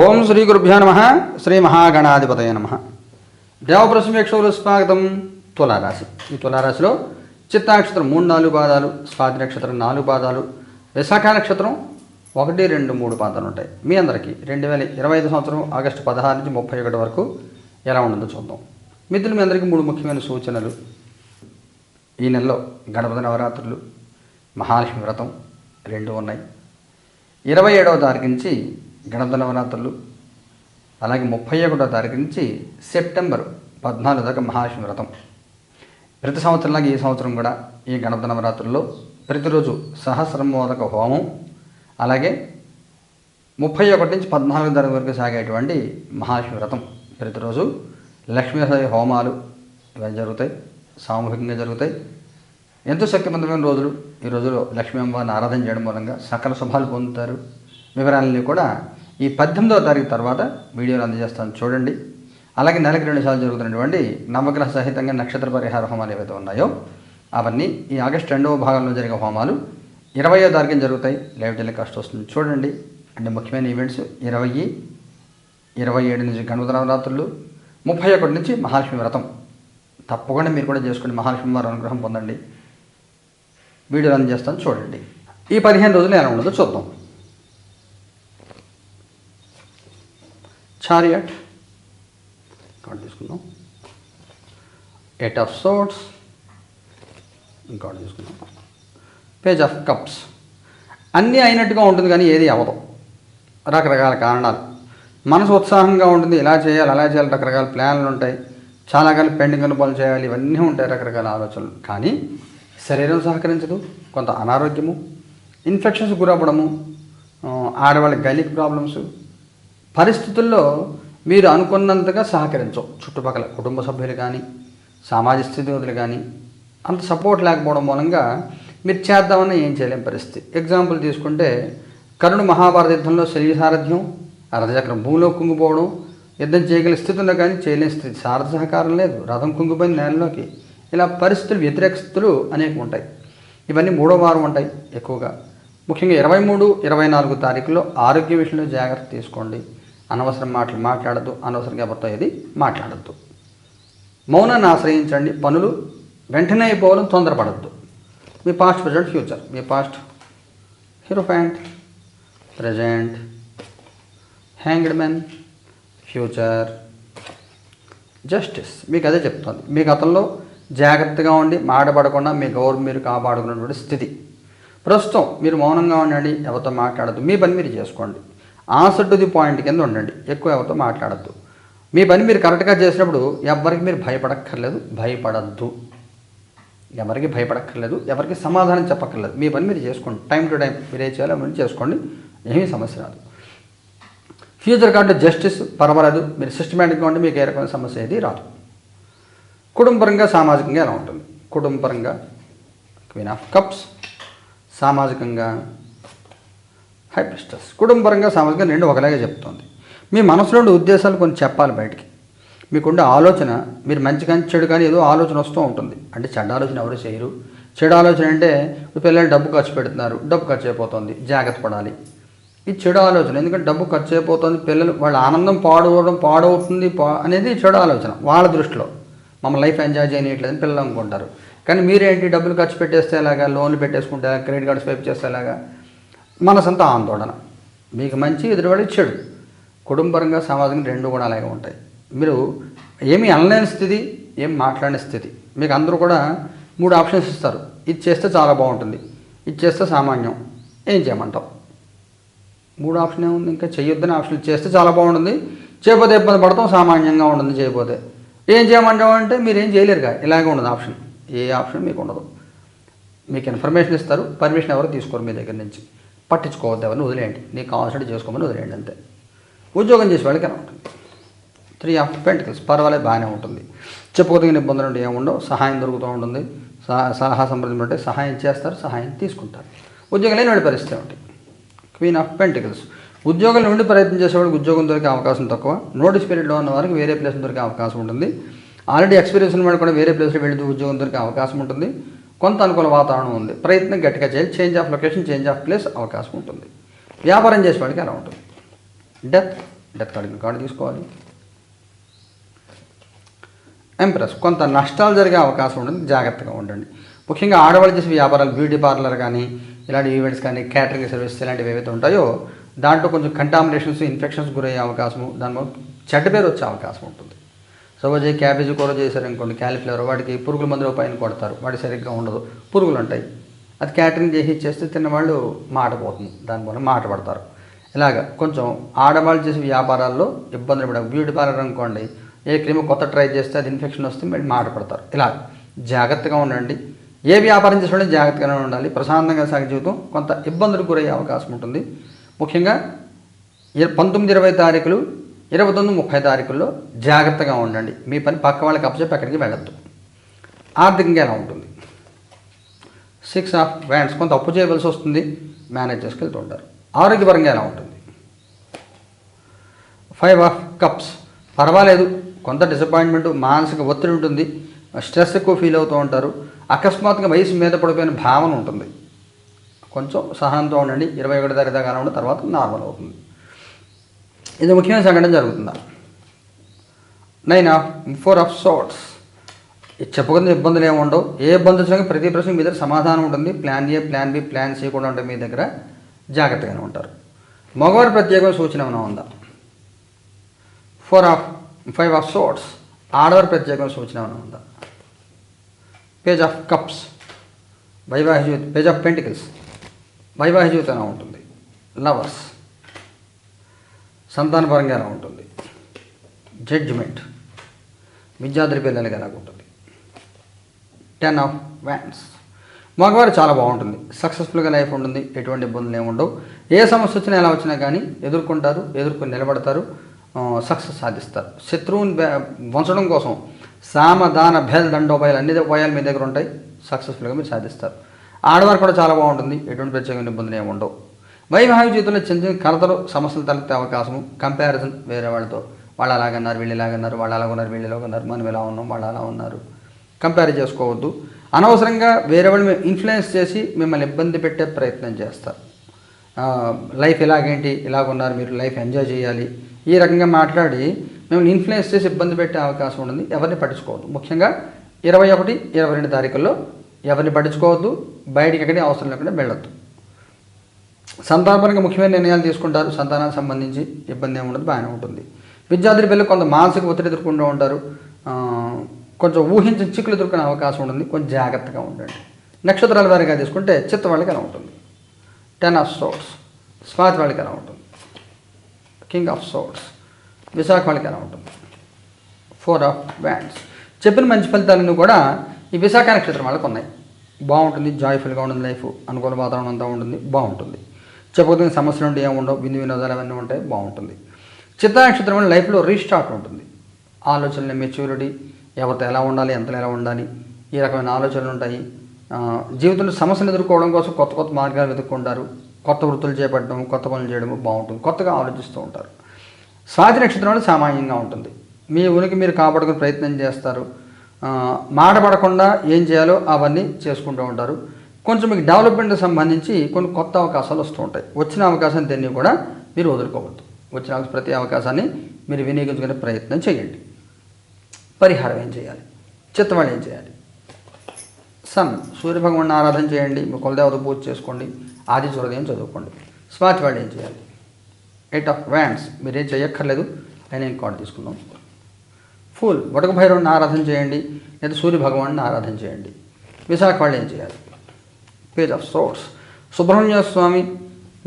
ఓం శ్రీ గురుభ్యో నమ. శ్రీ మహాగణాధిపతయ నమ. దేవప్రసమేక్షలు స్వాగతం తులారాశి. ఈ తులారాశిలో చిత్తానక్షత్రం మూడు నాలుగు పాదాలు స్వాతి నక్షత్రం నాలుగు పాదాలు విశాఖ నక్షత్రం ఒకటి రెండు మూడు పాదాలు ఉంటాయి. మీ అందరికీ రెండు వేల ఇరవై ఐదు సంవత్సరం ఆగస్టు పదహారు నుంచి ముప్పై ఒకటి వరకు ఎలా ఉండదో చూద్దాం. మిత్రులు మీ అందరికీ మూడు ముఖ్యమైన సూచనలు. ఈ నెలలో గణపతి నవరాత్రులు మహాలక్ష్మి వ్రతం రెండు ఉన్నాయి. ఇరవై ఏడవ తారీఖు నుంచి గణపతి నవరాత్రులు అలాగే ముప్పై ఒకటో తారీఖు నుంచి సెప్టెంబర్ పద్నాలుగు దాకా మహాలక్ష్మి వ్రతం ప్రతి సంవత్సరంలాగా ఈ సంవత్సరం కూడా ఈ గణపతి నవరాత్రుల్లో ప్రతిరోజు సహస్రమోదక హోమం అలాగే ముప్పై ఒకటి నుంచి పద్నాలుగు తారీఖు వరకు సాగేటువంటి మహాశివరథం వ్రతం ప్రతిరోజు లక్ష్మీదేవి హోమాలు ఇవన్నీ జరుగుతాయి సామూహికంగా జరుగుతాయి. ఎంతో శక్తివంతమైన రోజులు. ఈ రోజులో లక్ష్మీ అమ్మవారిని ఆరాధన చేయడం మూలంగా సకల శుభాలు పొందుతారు. వివరాలని కూడా ఈ పద్దెనిమిదవ తారీఖు తర్వాత వీడియోలు అందజేస్తాను. చూడండి. అలాగే నెలకి రెండు సార్లు జరుగుతున్నటువంటి నవగ్రహ సహితంగా నక్షత్ర పరిహార హోమాలు ఏవైతే ఉన్నాయో అవన్నీ ఈ ఆగస్టు రెండవ భాగంలో జరిగే హోమాలు ఇరవయో తారీఖున జరుగుతాయి. లైవ్ టెలికాస్ట్ వస్తుంది. చూడండి. అంటే ముఖ్యమైన ఈవెంట్స్ ఇరవై ఇరవై ఏడు నుంచి గణపతి నవరాత్రులు ముప్పై ఒకటి నుంచి మహాలక్ష్మి వ్రతం. తప్పకుండా మీరు కూడా చేసుకోండి. మహాలక్ష్మి వారి అనుగ్రహం పొందండి. వీడియోలు అందజేస్తాను. చూడండి. ఈ పదిహేను రోజులు ఎలా ఉండదో చూద్దాం. చారియట్. ఇంకోటి తీసుకుందాం. ఎయిట్ ఆఫ్ సోట్స్ ఇంకోటి తీసుకుందాం. పేజ్ ఆఫ్ కప్స్ అన్నీ అయినట్టుగా ఉంటుంది కానీ ఏది అవ్వదు. రకరకాల కారణాలు. మనసు ఉత్సాహంగా ఉంటుంది. ఇలా చేయాలి అలా చేయాలి రకరకాల ప్లాన్లు ఉంటాయి. చాలా కాలం పెండింగ్ పనులు చేయాలి. ఇవన్నీ ఉంటాయి రకరకాల ఆలోచనలు. కానీ శరీరం సహకరించదు. కొంత అనారోగ్యము ఇన్ఫెక్షన్స్ గురవ్వడము ఆడవాళ్ళ ఆడవాళ్ళకి ప్రాబ్లమ్స్ పరిస్థితుల్లో మీరు అనుకున్నంతగా సహకరించవు. చుట్టుపక్కల కుటుంబ సభ్యులు కానీ సామాజిక స్థితిగతులు కానీ అంత సపోర్ట్ లేకపోవడం మూలంగా మీరు చేద్దామని ఏం చేయలేని పరిస్థితి. ఎగ్జాంపుల్ తీసుకుంటే కరుణ మహాభారత యుద్ధంలో శరీర సారథ్యం రథచక్రం భూమిలో కుంగిపోవడం యుద్ధం చేయగల స్థితి ఉన్నా కానీ చేయలేని స్థితి. సారథ సహకారం లేదు. రథం కుంగిపోయిన నేలలోకి. ఇలా పరిస్థితులు వ్యతిరేక స్థితులు అనేకం ఉంటాయి. ఇవన్నీ మూడో వారం ఉంటాయి ఎక్కువగా. ముఖ్యంగా ఇరవై మూడు ఇరవై నాలుగు తారీఖులో ఆరోగ్య విషయంలో జాగ్రత్త తీసుకోండి. అనవసరం మాటలు మాట్లాడద్దు అనవసరంగా ఎవరితో ఏది మాట్లాడద్దు. మౌనాన్ని ఆశ్రయించండి పనులు వెంటనే అయిపోవాలని తొందరపడద్దు. మీ పాస్ట్ ప్రజెంట్ ఫ్యూచర్ మీ past hero pant present hanged men future justice మీకు అదే చెప్తుంది మీ గతంలో జాగ్రత్తగా ఉండి మాటపడకుండా మీ గౌరవం మీరు కాపాడుకున్నటువంటి స్థితి. ప్రస్తుతం మీరు మౌనంగా ఉండండి ఎవరితో మాట్లాడద్దు. మీ పని మీరు చేసుకోండి. ఆన్సర్ టు ది పాయింట్ కింద ఉండండి. ఎక్కువ ఎవరితో మాట్లాడద్దు. మీ పని మీరు కరెక్ట్గా చేసినప్పుడు ఎవరికి మీరు భయపడక్కర్లేదు భయపడద్దు. ఎవరికి భయపడక్కర్లేదు ఎవరికి సమాధానం చెప్పక్కర్లేదు. మీ పని మీరు చేసుకోండి. టైం టు టైం మీరు ఏం చేయాలో మీరు చేసుకోండి. ఏమీ సమస్య రాదు. ఫ్యూచర్ కాబట్టి జస్టిస్ పర్వాలేదు. మీరు సిస్టమేటిక్గా ఉంటే మీకు ఏ రకమైన సమస్య ఏది రాదు. కుటుంబపరంగా సామాజికంగా ఎలా ఉంటుంది? కుటుంబపరంగా క్వీన్ ఆఫ్ కప్స్ సామాజికంగా హైప్రిస్టస్ కుటుంబపరంగా సామాజికంగా రెండు ఒకలాగే చెప్తోంది. మీ మనసులో ఉండే ఉద్దేశాలు కొన్ని చెప్పాలి బయటికి. మీకుండే ఆలోచన మీరు మంచి కానీ చెడు కానీ ఏదో ఆలోచన వస్తూ ఉంటుంది. అంటే చెడ్డ ఆలోచన ఎవరు చేయరు. చెడు ఆలోచన అంటే పిల్లలు డబ్బు ఖర్చు పెడుతున్నారు డబ్బు ఖర్చు అయిపోతుంది జాగ్రత్త పడాలి. ఇది చెడు ఆలోచన ఎందుకంటే డబ్బు ఖర్చు అయిపోతుంది పిల్లలు వాళ్ళ ఆనందం పాడవడం పాడవుతుంది పా అనేది చెడు ఆలోచన వాళ్ళ దృష్టిలో. మమ్మల్ని లైఫ్ ఎంజాయ్ చేయనీయట్లేదని పిల్లలు అనుకుంటారు. కానీ మీరేంటి డబ్బులు ఖర్చు పెట్టేస్తే ఎలాగా లోన్లు పెట్టేసుకుంటే క్రెడిట్ కార్డు స్వైప్ చేస్తే ఎలాగా? మనసంతా ఆందోళన. మీకు మంచి ఎదురువాడు చెడు కుటుంబరంగా సామాజికంగా రెండు కూడా అలాగే ఉంటాయి. మీరు ఏమీ అనలేని స్థితి ఏం మాట్లాడని స్థితి. మీకు అందరూ కూడా మూడు ఆప్షన్స్ ఇస్తారు. ఇది చేస్తే చాలా బాగుంటుంది. ఇది చేస్తే సామాన్యం. ఏం చేయమంటావు? మూడు ఆప్షన్ ఏముంది? ఇంకా చేయొద్దని ఆప్షన్ చేస్తే చాలా బాగుంటుంది. చేయకపోతే ఇబ్బంది పడతాం సామాన్యంగా ఉంటుంది చేయకపోతే. ఏం చేయమంటావు అంటే మీరు ఏం చేయలేరుగా. ఇలాగే ఉండదు ఆప్షన్. ఏ ఆప్షన్ మీకు ఉండదు. మీకు ఇన్ఫర్మేషన్ ఇస్తారు. పర్మిషన్ ఎవరు తీసుకోరు మీ దగ్గర నుంచి. పట్టించుకోవద్దు ఎవరిని వదిలేయండి. నీకు కావాల్సినట్టు చేసుకోమని వదిలేయండి అంతే. ఉద్యోగం చేసే వాళ్ళకి ఎలా ఉంటుంది? త్రీ ఆఫ్ పెంటికల్స్ పర్వాలేదు బాగానే ఉంటుంది. చెప్పుకోదగిన ఇబ్బందులు ఉంటే ఏముండవు సహాయం దొరుకుతూ ఉంటుంది. సహా- సలహా సంప్రదింపులు ఉంటే సహాయం చేస్తారు సహాయం తీసుకుంటారు. ఉద్యోగం లేని వాడి పరిస్థితి ఏమిటి? క్వీన్ ఆఫ్ పెంటికల్స్ ఉద్యోగం నుండి ప్రయత్నం చేసేవాడికి ఉద్యోగం దొరికే అవకాశం తక్కువ. నోటీస్ పీరియడ్లో ఉన్న వారికి వేరే ప్లేస్ దొరికే అవకాశం ఉంటుంది. ఆల్రెడీ ఎక్స్పీరియన్స్ ఉన్న వాళ్ళు కూడా వేరే ప్లేస్లో వెళ్ళి ఉద్యోగం దొరికే అవకాశం ఉంటుంది. కొంత అనుకూల వాతావరణం ఉంది. ప్రయత్నం గట్టిగా చేయాలి. Change of location change of place అవకాశం ఉంటుంది. వ్యాపారం చేసేవాడికి ఎలా ఉంటుంది? డెత్ డెత్ కార్డు కార్డు తీసుకోవాలి. ఎంప్రెస్ కొంత నష్టాలు జరిగే అవకాశం ఉంటుంది. జాగ్రత్తగా ఉండండి. ముఖ్యంగా ఆడవాళ్ళు చేసే వ్యాపారాలు బ్యూటీ పార్లర్ కానీ ఇలాంటి ఈవెంట్స్ కానీ క్యాటరింగ్ సర్వీస్ ఇలాంటివి ఏవైతే ఉంటాయో దాంట్లో కొంచెం కంటామినేషన్స్ ఇన్ఫెక్షన్స్ గురయ్యే అవకాశము దానివల్ల చెడ్డ పేరు వచ్చే అవకాశం ఉంటుంది. సపోజ్ క్యాబేజీ కూర చేశారనుకోండి క్యాలీఫ్లవర్ వాటికి పురుగుల మందులు పైన కొడతారు. వాటి సరిగ్గా ఉండదు. పురుగులు ఉంటాయి. అది క్యాటరింగ్ చేసి చేస్తే తిన్నవాళ్ళు మాట పోతుంది. దానివల్ల మాట పడతారు. ఇలాగ కొంచెం ఆడవాళ్ళు చేసే వ్యాపారాల్లో ఇబ్బందులు పడ బ్యూటీ పార్లర్ అనుకోండి ఏ క్రీమ్ కొత్త ట్రై చేస్తే అది ఇన్ఫెక్షన్ వస్తే మళ్ళీ మాట పడతారు. ఇలా జాగ్రత్తగా ఉండండి. ఏ వ్యాపారం చేసినా జాగ్రత్తగానే ఉండాలి. ప్రశాంతంగా సాగే జీవితం కొంత ఇబ్బందులకు గురయ్యే అవకాశం ఉంటుంది. ముఖ్యంగా పంతొమ్మిది ఇరవై తారీఖులు ఇరవై తొమ్మిది ముప్పై తారీఖుల్లో జాగ్రత్తగా ఉండండి. మీ పని పక్క వాళ్ళకి అప్పచెప్పి అక్కడికి వెళ్ళద్దు. ఆర్థికంగా ఎలా ఉంటుంది? సిక్స్ ఆఫ్ వ్యాండ్స్ కొంత అప్పు చేయవలసి వస్తుంది. మేనేజ్ చేసుకెళ్తూ ఉంటారు. ఆరోగ్యపరంగా ఎలా ఉంటుంది? ఫైవ్ ఆఫ్ కప్స్ పర్వాలేదు. కొంత డిసప్పాయింట్మెంట్ మానసిక ఒత్తిడి ఉంటుంది. స్ట్రెస్ ఎక్కువ ఫీల్ అవుతూ ఉంటారు. అకస్మాత్తుగా వయసు మీద పడిపోయిన భావన ఉంటుంది. కొంచెం సహనంతో ఉండండి. ఇరవై ఒకటి తారీఖు దాకా ఉండి తర్వాత నార్మల్ అవుతుంది. ఇది ముఖ్యమైన సంఘటన జరుగుతుందా? Nine of four of swords చెప్పుకున్న ఇబ్బందులు ఏమి ఉండవు. ఏ ఇబ్బంది వచ్చినా ప్రతి ప్రశ్న మీ దగ్గర సమాధానం ఉంటుంది. Plan A plan B plan C కూడా ఉంటాయి మీ దగ్గర. జాగ్రత్తగానే ఉంటారు. మగవారి ప్రత్యేకమైన సూచన ఏమైనా ఉందా? Four of five of swords ఆడవారి ప్రత్యేకమైన సూచన ఏమైనా ఉందా? Page of cups. వైవాహిక జీవితం పేజ్ ఆఫ్ పెంటికల్స్. వైవాహిక జీవితం ఉంటుంది? లవర్స్. సంతానపరంగా ఎలా ఉంటుంది జడ్జిమెంట్ విద్యార్థి పిల్లలకి ఎలా ఉంటుంది టెన్ ఆఫ్ వ్యాన్స్ మగవారు చాలా బాగుంటుంది. సక్సెస్ఫుల్గా లైఫ్ ఉంటుంది. ఎటువంటి ఇబ్బందులు ఏమి ఉండవు. ఏ సమస్య వచ్చినా ఎలా వచ్చినా కానీ ఎదుర్కొంటారు ఎదుర్కొని నిలబడతారు సక్సెస్ సాధిస్తారు. శత్రువుని వంచడం కోసం సామదాన భేద దండోపాయాలు అన్ని ఉపాయాలు మీ దగ్గర ఉంటాయి. సక్సెస్ఫుల్గా మీరు సాధిస్తారు. ఆడవారు కూడా చాలా బాగుంటుంది. ఎటువంటి ప్రత్యేకమైన ఇబ్బందులు ఏమి ఉండవు. వైవాహిక జీవితంలో చిన్న చిన్న కలతలు సమస్యలు తలెత్తే అవకాశము కంపారిజన్ వేరే వాళ్ళతో. వాళ్ళు అలాగన్నారు వీళ్ళు ఇలాగన్నారు వాళ్ళు అలాగన్నారు వీళ్ళు ఇలాగన్నారు మనం ఇలా ఉన్నాం వాళ్ళు అలా ఉన్నారు. కంపేర్ చేసుకోవద్దు. అనవసరంగా వేరే వాళ్ళు ఇన్ఫ్లుయెన్స్ చేసి మిమ్మల్ని ఇబ్బంది పెట్టే ప్రయత్నం చేస్తారు. లైఫ్ ఇలాగేంటి ఇలాగున్నారు మీరు లైఫ్ ఎంజాయ్ చేయాలి. ఈ రకంగా మాట్లాడి మిమ్మల్ని ఇన్ఫ్లుయెన్స్ చేసి ఇబ్బంది పెట్టే అవకాశం ఉంటుంది ఎవరిని పట్టించుకోవద్దు. ముఖ్యంగా ఇరవై ఒకటి ఇరవై రెండు తారీఖుల్లో ఎవరిని పట్టించుకోవద్దు బయటికి ఎక్కడికి అవసరం లేకుండా వెళ్ళొద్దు. సంతానపరంగా ముఖ్యమైన నిర్ణయాలు తీసుకుంటారు. సంతానానికి సంబంధించి ఇబ్బంది ఏమి ఉండదు బాగానే ఉంటుంది. విద్యార్థుల పిల్లలు కొంత మానసిక ఒత్తిడి ఎదుర్కొంటూ ఉంటారు. కొంచెం ఊహించిన చిక్కులు ఎదుర్కొనే అవకాశం ఉంటుంది. కొంచెం జాగ్రత్తగా ఉండండి. నక్షత్రాల వారిగా తీసుకుంటే చిత్త వాళ్ళకి ఎలా ఉంటుంది? టెన్ ఆఫ్ సోట్స్ స్వాతి వాళ్ళకి ఎలా ఉంటుంది? కింగ్ ఆఫ్ సోట్స్ విశాఖ వాళ్ళకి ఎలా ఉంటుంది? ఫోర్ ఆఫ్ బ్యాండ్స్ చెప్పిన మంచి ఫలితాలన్నీ కూడా ఈ విశాఖ నక్షత్రం వాళ్ళకు ఉన్నాయి. బాగుంటుంది జాయ్ఫుల్గా ఉంటుంది లైఫ్ అనుకూల వాతావరణం అంతా ఉంటుంది బాగుంటుంది. చెప్పకపోతే సమస్యలు ఉంటే ఏమి ఉండవు విందు వినోదాలు అవన్నీ ఉంటాయి బాగుంటుంది. చిత్త నక్షత్రం వల్ల లైఫ్లో రీస్టార్ట్ ఉంటుంది. ఆలోచనలు మెచ్యూరిటీ ఎవరితో ఎలా ఉండాలి ఎంతలో ఎలా ఉండాలి ఈ రకమైన ఆలోచనలు ఉంటాయి. జీవితంలో సమస్యలు ఎదుర్కోవడం కోసం కొత్త కొత్త మార్గాలు వెతుక్కుంటారు. కొత్త వృత్తులు చేపట్టడం కొత్త పనులు చేయడం బాగుంటుంది. కొత్తగా ఆలోచిస్తూ ఉంటారు. స్వాతి నక్షత్రం అనేది సామాన్యంగా ఉంటుంది. మీ ఉనికి మీరు కాపాడుకునే ప్రయత్నం చేస్తారు. మాట పడకుండా ఏం చేయాలో అవన్నీ చేసుకుంటూ ఉంటారు. కొంచెం మీకు డెవలప్మెంట్కి సంబంధించి కొన్ని కొత్త అవకాశాలు వస్తూ ఉంటాయి. వచ్చిన అవకాశం దేన్ని కూడా మీరు వదులుకోవద్దు. వచ్చిన ప్రతి అవకాశాన్ని మీరు వినియోగించుకునే ప్రయత్నం చేయండి. పరిహారం ఏం చేయాలి? చిత్తవాళ్ళు ఏం చేయాలి? సన్ సూర్యభగవాన్ని ఆరాధన చేయండి మీ కులదేవత పూజ చేసుకోండి ఆది సూర్యోదయం చదువుకోండి. స్వాతి వాళ్ళు ఏం చేయాలి? ఎయిట్ ఆఫ్ వ్యాండ్స్ మీరేం చేయక్కర్లేదు అయినా ఇంకోటి తీసుకుందాం. ఫుల్ వటక భైరవుని ఆరాధన చేయండి లేదా సూర్య భగవాన్ని ఆరాధన చేయండి. విశాఖ వాళ్ళు ఏం చేయాలి? Page of swords Subrahmanya Swamy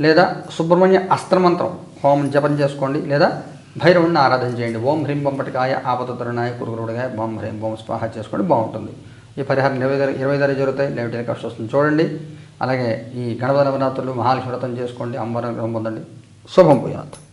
లేదా సుబ్రహ్మణ్య అస్త్రమంత్రం హోమం జపం చేసుకోండి లేదా భైరవుణ్ణి ఆరాధన చేయండి. ఓం హ్రీం బొంపటికాయ ఆపతరుణాయ కురుగురుడిగా ఓం హ్రీం ఓం స్వాహ చేసుకోండి బాగుంటుంది. ఈ పరిహారం ఇరవై ధర ఇరవై ధర జరుగుతాయి. లైవ్ టెలికాస్ట్ వస్తుంది చూడండి. అలాగే ఈ గణపతి నవరాత్రులు మహాలక్ష్మి వ్రతం చేసుకోండి. అమ్మవారి పొందండి. శుభం పోయినట్టు